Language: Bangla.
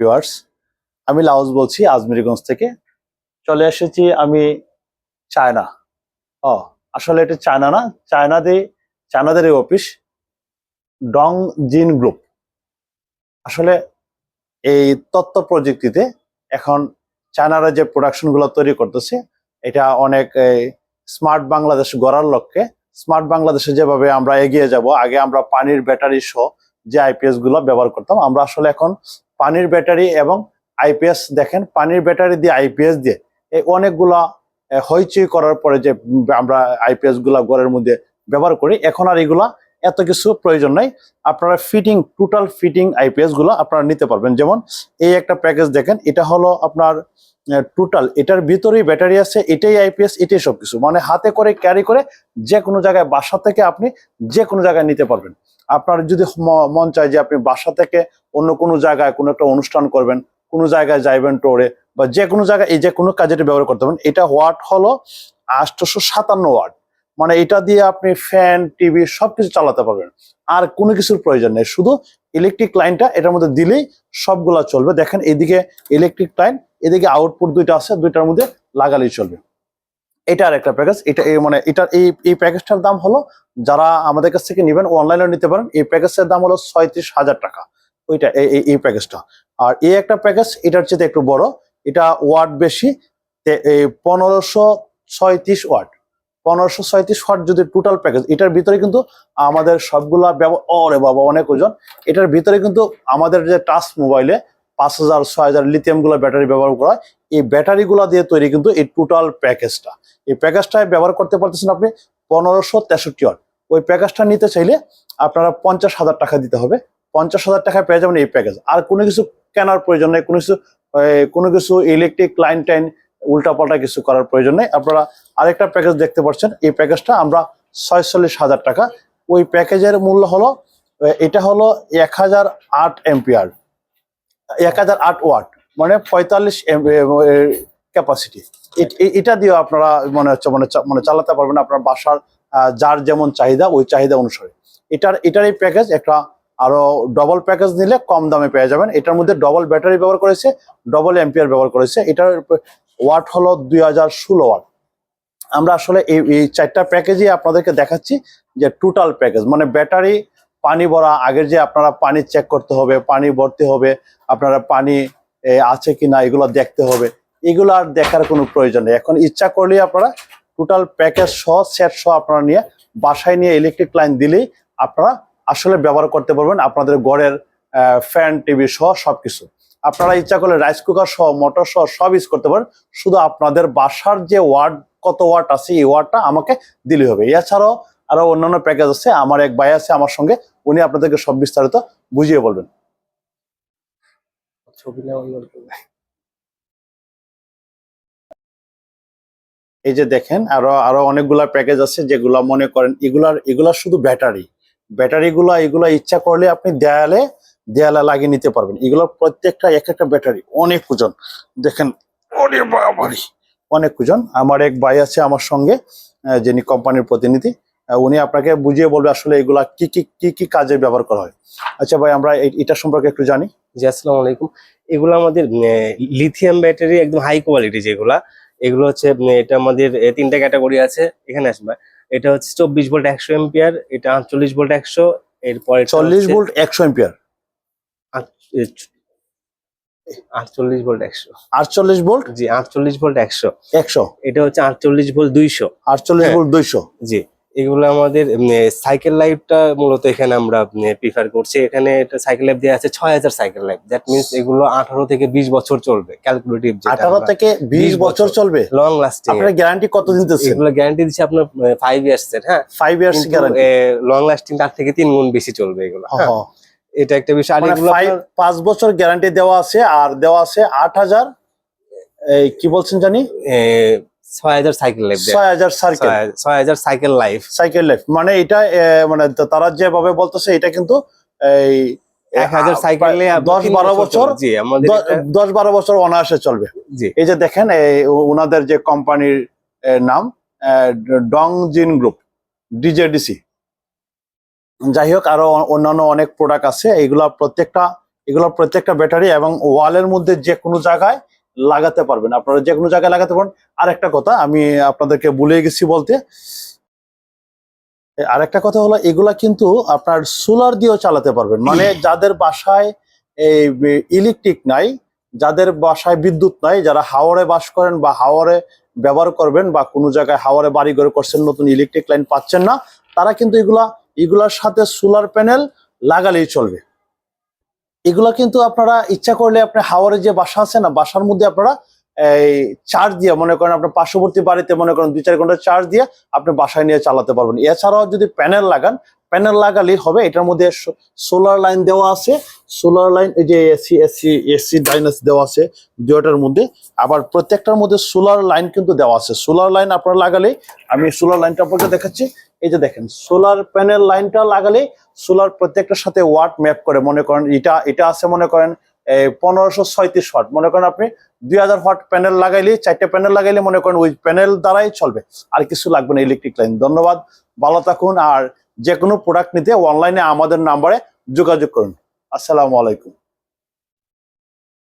ভিউয়ার্স আমি লাউজ বলছি আজমিরিগঞ্জ থেকে। চলে এসেছি আমি চায়না। ও, আসলে এটা চায়না না চায়নাতে চায়নাদের এই অফিস ডং জিন গ্রুপ আসলে এই তথ্য প্রযুক্তিতে এখন চায়নারা যে প্রোডাকশনগুলো তৈরি করতেছে, এটা অনেক স্মার্ট বাংলাদেশ গড়ার লক্ষ্যে। স্মার্ট বাংলাদেশে যেভাবে আমরা এগিয়ে যাব, আগে আমরা পানির ব্যাটারি সহ যে আইপিএসগুলো ব্যবহার করতাম, আমরা আসলে এখন পানির ব্যাটারি এবং আইপিএস দেখেন, পানির ব্যাটারি দিয়ে আইপিএস দিয়ে এই অনেকগুলা হইচই করার পরে যে আমরা আইপিএসগুলা ঘরের মধ্যে ব্যবহার করি, এখন আর এগুলা এত কিছু প্রয়োজন নাই। আপনারা ফিটিং টোটাল ফিটিং আইপিএসগুলো আপনারা নিতে পারবেন। যেমন এই একটা প্যাকেজ দেখেন, এটা হলো আপনার টোটাল এটার ভিতরেই ব্যাটারি আছে, এটাই আইপিএস এটাই সবকিছু। মানে হাতে করে ক্যারি করে যে কোনো জায়গায় বাসা থেকে আপনি যে কোনো জায়গায় নিতে পারবেন। আপনার যদি মন চায় যে আপনি বাসা থেকে অন্য কোনো জায়গায় কোনো একটা অনুষ্ঠান করবেন, কোনো জায়গায় যাইবেন টোরে বা যে কোনো জায়গায় এই যে কোনো কাজে ব্যবহার করতে পারেন এটা ওয়াট হলো আটশোশো সাতান্ন ওয়াট মানে এটা দিয়ে আপনি ফ্যান টিভি সবকিছু চালাতে পারবেন। আর কোনো কিছুর প্রয়োজন নেই। শুধু ইলেকট্রিক লাইনটা এটার মধ্যে দিলেই সবগুলা চলবে। দেখেন এদিকে ইলেকট্রিক লাইন এদিকে আউটপুট দুইটা আছে, দুইটার মধ্যে লাগালেই চলবে। এটা আর একটা প্যাকেজ এটা মানে এটার এই এই প্যাকেজটার দাম হলো, যারা আমাদের কাছ থেকে নেবেন অনলাইনে নিতে পারেন, এই প্যাকেজের দাম হলো ছয়ত্রিশ হাজার টাকা। ওইটা, এই, এই- প্যাকেজটা আর এই একটা প্যাকেজ এটার চেয়ে একটু বড়, এটা ওয়াট বেশি পনেরোশো ছয়ত্রিশ ওয়াট পনেরোশো ছয়ত্রিশ ওয়াট যদি টোটাল প্যাকেজ এটার ভিতরে কিন্তু আমাদের সবগুলা ওরে বাবা, অনেক ওজন। এটার ভিতরে কিন্তু আমাদের যে টাচ মোবাইলে পাঁচ হাজার, ছয় হাজার লিথিয়ামগুলো ব্যাটারি ব্যবহার করা এই ব্যাটারি গুলা দিয়ে তৈরি কিন্তু এই টোটাল প্যাকেজটা এই প্যাকেজটায় ব্যবহার করতে পারতেছেন আপনি পনেরোশো তেষট্টি ওয়াট। ওই প্যাকেজটা নিতে চাইলে আপনারা পঞ্চাশ হাজার টাকা দিতে হবে। পঞ্চাশ হাজার টাকায় পেয়ে যাবেন এই প্যাকেজ আর কোনো কিছু কেনার প্রয়োজন নেই, কোনো কিছু কোনো কিছু ইলেকট্রিক লাইন টাইন উল্টাপাল্টা কিছু করার প্রয়োজন নেই। আপনারা আরেকটা প্যাকেজ দেখতে পাচ্ছেন। এই প্যাকেজটা আমরা ছয়চল্লিশ হাজার টাকা। ওই প্যাকেজের মূল্য হলো এটা হলো এক হাজার আট এম্পিয়ার এক হাজার আট ওয়াট মানে পঁয়তাল্লিশ ক্যাপাসিটি এটা দিয়ে আপনারা মনে হচ্ছে মানে মানে চালাতে পারবেন আপনার বাসার যার যেমন চাহিদা, ওই চাহিদা অনুসারে। এটার এটার এই প্যাকেজ একটা আরও ডবল প্যাকেজ নিলে কম দামে পেয়ে যাবেন। এটার মধ্যে ডবল ব্যাটারি ব্যবহার করেছে ডবল এম্পিয়ার ব্যবহার করেছে। এটার ওয়াট হলো দুই হাজার ষোলো ওয়াট। আমরা আসলে এই এই চারটা প্যাকেজই আপনাদেরকে দেখাচ্ছি, যে টোটাল প্যাকেজ মানে ব্যাটারি, পানি ভরা, আগের যে আপনারা পানি চেক করতে হবে, পানি ভরতে হবে, আপনারা পানি আছে কিনা, এগুলো দেখতে হবে, এগুলো আর দেখার কোনো প্রয়োজন নেই। এখন ইচ্ছা করলেই আপনারা টোটাল প্যাকেজ সহ সেট সহ আপনারা নিয়ে বাসায় নিয়ে ইলেকট্রিক লাইন দিলেই আপনারা আসলে ব্যবহার করতে পারবেন আপনাদের ঘরের ফ্যান টিভি সহ সবকিছু। আপনারা ইচ্ছা করলে রাইস কুকার সহ মোটর সহ সব ইউজ করতে পারেন। শুধু আপনাদের বাসার যে ওয়ার্ড কত ওয়াট আছে এই ওয়ার্ডটা আমাকে দিলে হবে। এছাড়াও আরও অন্যান্য প্যাকেজ আছে আমার এক ভাই আছে আমার সঙ্গে উনি আপনাদেরকে সব বিস্তারিত বুঝিয়ে বলবেন। এই যে দেখেন আরও আরও অনেকগুলা প্যাকেজ আছে যেগুলা মনে করেন এগুলার এগুলা শুধু ব্যাটারি ব্যাটারি গুলা এগুলা ইচ্ছা করলে আপনি দেয়ালে দেয়ালে লাগিয়ে নিতে পারবেন। এগুলোর প্রত্যেকটা এক একটা ব্যাটারি অনেক ওজন। দেখেন অনেক বাবারি অনেক ওজন। আমার এক ভাই আছে আমার সঙ্গে আহ, যিনি কোম্পানির প্রতিনিধি। উনি আপনাকে বুঝিয়ে বলবে আসলে এগুলা কি কি কি কি কাজে ব্যবহার করা হয়। আচ্ছা ভাই আমরা এটা সম্পর্কে একটু জানি। জি আসসালামু আলাইকুম। এগুলো আমাদের লিথিয়াম ব্যাটারি একদম হাই কোয়ালিটি যেগুলা। এগুলো হচ্ছে এটা আমাদের এ, তিনটা ক্যাটাগরি আছে। এখানে আসবে। এটা হচ্ছে চব্বিশ ভোল্ট একশো এম্পিয়ার এটা আটচল্লিশ ভোল্ট একশো এরপরে চল্লিশ ভোল্ট একশো এম্পিয়ার আটচল্লিশ ভোল্ট একশো। আটচল্লিশ ভোল্ট? জি আটচল্লিশ ভোল্ট একশো। একশো? এটা হচ্ছে আটচল্লিশ ভোল্ট দুইশো। আটচল্লিশ হ্যাঁ। ভোল্ট দুইশো? জি এগুলো আমাদের সাইকেল লাইফটা মূলত এখানে আমরা প্রিফার করছি। এখানে এটা সাইকেল লাইফ দেওয়া আছে ছয় হাজার সাইকেল লাইফ। দ্যাট মিনস এগুলো আঠারো থেকে বিশ বছর চলবে ক্যালকুলেটিভ আঠারো থেকে বিশ বছর। চলবে? লং লাস্টিং আপনার গ্যারান্টি কত দিতেছেন এগুলো গ্যারান্টি দিচ্ছে আপনার ফাইভ ইয়ার্স হ্যাঁ। ফাইভ ইয়ার্স লং লাস্টিং তার থেকে তিন গুণ বেশি চলবে এগুলো হ্যাঁ, এটা একটা বিষয়। আর এগুলো পাঁচ বছর গ্যারান্টি দেওয়া আছে আর দেওয়া আছে আট হাজার এই কি বলছেন জানি? ছয় হাজার সাইকেল লাইফ ছয় হাজার ছয় হাজার সাইকেল লাইফ সাইকেল লাইফ মানে এটা মানে তারা যেভাবে বলতেছে এটা কিন্তু এই এক হাজার সাইকেলে দশ বারো বছর দশ বারো বছর অনায়াসে চলবে। এই যে দেখেন ওনাদের যে কোম্পানির নাম ডং জিন গ্রুপ ডিজেডিসি। যাই হোক আরও অন্যান্য অনেক প্রোডাক্ট আছে। এইগুলা প্রত্যেকটা, এগুলো প্রত্যেকটা ব্যাটারি এবং ওয়ালের মধ্যে যে কোনো জায়গায় লাগাতে পারবেন। আপনারা যে কোনো জায়গায় লাগাতে পারেন। আর একটা কথা, আমি আপনাদেরকে ভুলে গেছি বলতে। আর একটা কথা হলো, এগুলা কিন্তু আপনার সোলার দিয়েও চালাতে পারবেন। মানে যাদের বাসায় এই ইলেকট্রিক নাই, যাদের বাসায় বিদ্যুৎ নাই, যারা হাওরে বাস করেন বা হাওরে ব্যবহার করবেন বা কোনো জায়গায় হাওরে বাড়ি ঘরে করছেন, নতুন ইলেকট্রিক লাইন পাচ্ছেন না, তারা কিন্তু এগুলা এগুলার সাথে সোলার প্যানেল লাগালেই চলবে। এগুলা কিন্তু আপনারা ইচ্ছা করলে আপনি হাওরে যে বাসা আছে না, বাসার মধ্যে আপনারা এই চার্জ দিয়ে মনে করেন আপনার পার্শ্ববর্তী বাড়িতে মনে করেন দুই চার ঘণ্টা চার্জ দিয়ে আপনি বাসায় নিয়ে চালাতে পারবেন। এছাড়াও যদি প্যানেল লাগান প্যানেল লাগালেই হবে, এটার মধ্যে সোলার লাইন দেওয়া আছে সোলার লাইন এই যে এসি এসি এসি ডাইনাস দেওয়া আছে দুটার মধ্যে। আবার প্রত্যেকটার মধ্যে সোলার লাইন কিন্তু দেওয়া আছে। সোলার লাইন আপনারা লাগালে আমি সোলার লাইনটা আপনাকে দেখাচ্ছি এই যে দেখেন সোলার প্যানেল লাইনটা লাগালে সোলার প্রত্যেকটার সাথে ওয়াট ম্যাপ করে, মনে করেন এটা এটা আছে মনে করেন পনেরোশো ছয়ত্রিশ ওয়াট মনে করেন আপনি দুই হাজার ওয়াট প্যানেল লাগাইলে, চারটে প্যানেল লাগাইলে মনে করেন ওই প্যানেল দ্বারাই চলবে। আর কিছু লাগবে না ইলেকট্রিক লাইন ধন্যবাদ, ভালো থাকুন, আর যে কোনো প্রোডাক্ট নিতে অনলাইনে আমাদের নাম্বারে যোগাযোগ করুন। আসসালামু আলাইকুম।